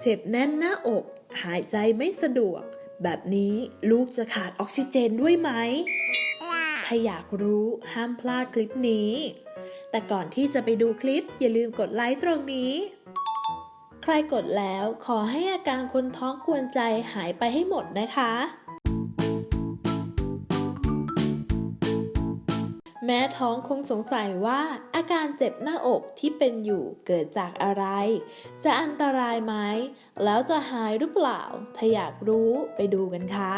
เจ็บแน่นหน้าอก หายใจไม่สะดวก แบบนี้ลูกจะขาดออกซิเจนด้วยไหม ถ้าอยากรู้ห้ามพลาดคลิปนี้ แต่ก่อนที่จะไปดูคลิปอย่าลืมกดไลค์ตรงนี้ ใครกดแล้วขอให้อาการคนท้องกวนใจหายไปให้หมดนะคะ แม่ท้องคงสงสัยว่าอาการเจ็บหน้าอกที่เป็นอยู่เกิดจากอะไร จะอันตรายไหม แล้วจะหายหรือเปล่า ถ้าอยากรู้ไปดูกันค่ะ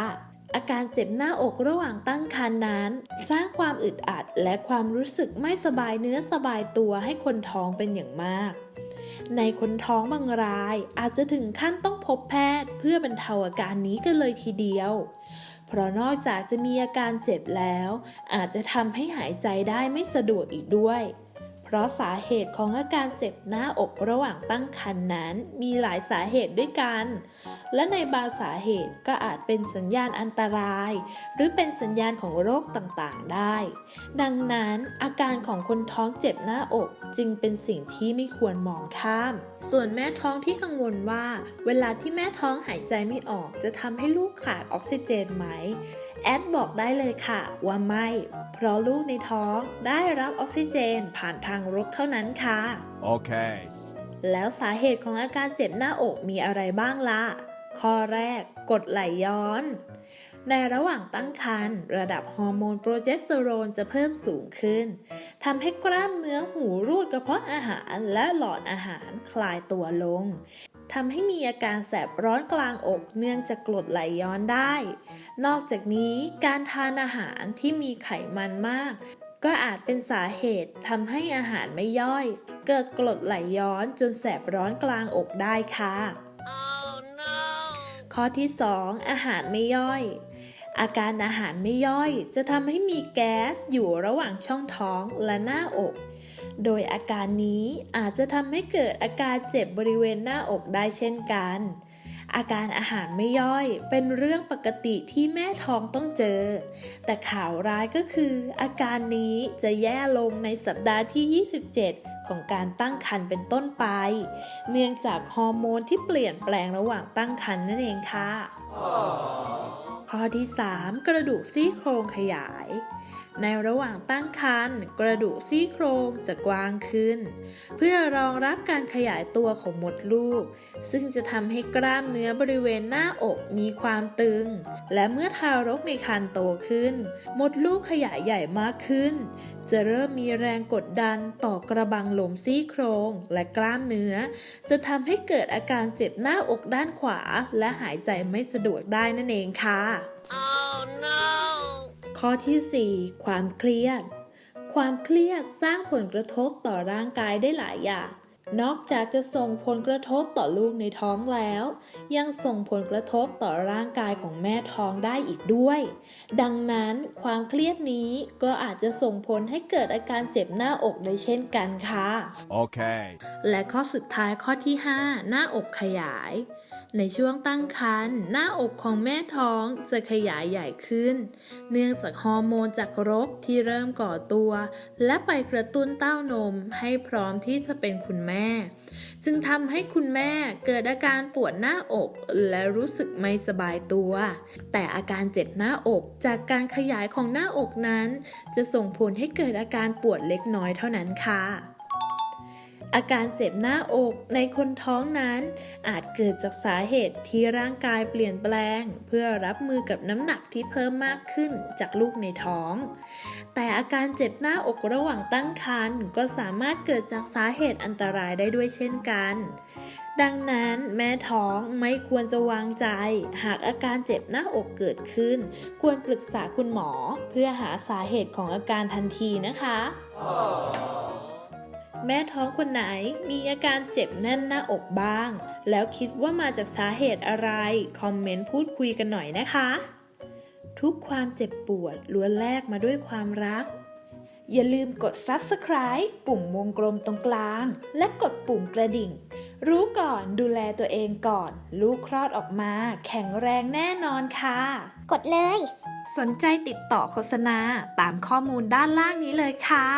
อาการเจ็บหน้าอกระหว่างตั้งครรภ์นั้น สร้างความอึดอัดและความรู้สึกไม่สบายเนื้อสบายตัวให้คนท้องเป็นอย่างมาก ในคนท้องบางรายอาจจะถึงขั้นต้องพบแพทย์เพื่อบรรเทาอาการนี้กันเลยทีเดียว เพราะนอกจากจะมีอาการเจ็บแล้ว อาจจะทำให้หายใจได้ไม่สะดวกอีกด้วย เพราะสาเหตุของอาการเจ็บหน้าอกระหว่างตั้งครรภ์นั้นมีหลายสาเหตุด้วยกัน และในบางสาเหตุก็อาจเป็นสัญญาณอันตราย หรือเป็นสัญญาณของโรคต่างๆได้ ดังนั้นอาการของคนท้องเจ็บหน้าอกจึงเป็นสิ่งที่ไม่ควรมองข้าม ส่วนแม่ท้องที่กังวลว่า เวลาที่แม่ท้องหายใจไม่ออกจะทำให้ลูกขาดออกซิเจนไหม แอดบอกได้เลยค่ะว่าไม่ เพราะลูกในท้องได้รับออกซิเจนผ่านทางรกเท่านั้นค่ะ Okay. แล้วสาเหตุของอาการเจ็บหน้าอกมีอะไรบ้างล่ะ ข้อแรกกรดไหลย้อน ในระหว่างตั้งครรภ์ระดับฮอร์โมนโปรเจสเตอโรนจะเพิ่มสูงขึ้นทำให้กล้ามเนื้อหูรูดกระเพาะอาหารและหลอดอาหารคลายตัวลง ทำให้มีอาการแสบร้อนกลางอกเนื่องจากกรดไหลย้อนได้ นอกจากนี้การทานอาหารที่มีไขมันมาก ก็อาจเป็นสาเหตุทำให้อาหารไม่ย่อย เกิดกรดไหลย้อนจนแสบร้อนกลางอกได้ค่ะข้อที่ 2 อาหารไม่ย่อยอาการอาหารไม่ย่อยจะทำให้มีแก๊สอยู่ระหว่างช่องท้องและหน้าอก โดยอาการนี้อาจจะทำให้เกิดอาการเจ็บบริเวณหน้าอกได้เช่นกัน อาการอาหารไม่ย่อยเป็นเรื่องปกติที่แม่ท้องต้องเจอ แต่ข่าวร้ายก็คือ อาการนี้จะแย่ลงในสัปดาห์ที่ 27ของการตั้งครรภ์เป็นต้นไป เนื่องจากฮอร์โมนที่เปลี่ยนแปลงระหว่างตั้งครรภ์นั่นเองค่ะ ข้อที่ 3 กระดูกซี่โครงขยาย ในระหว่างตั้งครรภ์กระดูกซี่โครงจะกว้างขึ้น เพื่อรองรับการขยายตัวของมดลูก ซึ่งจะทำให้กล้ามเนื้อบริเวณหน้าอกมีความตึง และเมื่อทารกในครรภ์โตขึ้น มดลูกขยายใหญ่มากขึ้น จะเริ่มมีแรงกดดันต่อกระบังลมซี่โครงและกล้ามเนื้อ จะทำให้เกิดอาการเจ็บหน้าอกด้านขวา และหายใจไม่สะดวกได้นั่นเองค่ะ ข้อที่ 4 ความเครียด ความเครียดสร้างผลกระทบต่อร่างกายได้หลายอย่าง นอกจากจะส่งผลกระทบต่อลูกในท้องแล้ว ยังส่งผลกระทบต่อร่างกายของแม่ท้องได้อีกด้วย ดังนั้นความเครียดนี้ก็อาจจะส่งผลให้เกิดอาการเจ็บหน้าอกได้เช่นกันค่ะ Okay. และข้อสุดท้ายข้อที่ 5 หน้าอกขยาย ในช่วงตั้งครรภ์หน้าอกของแม่ท้องจะขยายใหญ่ขึ้น เนื่องจากฮอร์โมนจากรกที่เริ่มก่อตัว และไปกระตุ้นเต้านมให้พร้อมที่จะเป็นคุณแม่ จึงทำให้คุณแม่เกิดอาการปวดหน้าอกและรู้สึกไม่สบายตัว แต่อาการเจ็บหน้าอกจากการขยายของหน้าอกนั้น จะส่งผลให้เกิดอาการปวดเล็กน้อยเท่านั้นค่ะ อาการเจ็บหน้าอกในคนท้องนั้น อาจเกิดจากสาเหตุที่ร่างกายเปลี่ยนแปลง เพื่อรับมือกับน้ำหนักที่เพิ่มมากขึ้นจากลูกในท้อง แต่อาการเจ็บหน้าอกระหว่างตั้งครรภ์ก็สามารถเกิดจากสาเหตุอันตรายได้ด้วยเช่นกัน ดังนั้นแม่ท้องไม่ควรจะวางใจ หากอาการเจ็บหน้าอกเกิดขึ้น ควรปรึกษาคุณหมอเพื่อหาสาเหตุของอาการทันทีนะคะ แม่ท้องคนไหนมีอาการเจ็บแน่นหน้าอกบ้าง แล้วคิดว่ามาจากสาเหตุอะไร คอมเมนต์พูดคุยกันหน่อยนะคะ ทุกความเจ็บปวดล้วนแลกมาด้วยความรัก อย่าลืมกด Subscribe ปุ่มวงกลมตรงกลาง และกดปุ่มกระดิ่ง รู้ก่อนดูแลตัวเองก่อน ลูกคลอดออกมา แข็งแรงแน่นอนค่ะ กดเลย สนใจติดต่อโฆษณาตามข้อมูลด้านล่างนี้เลยค่ะ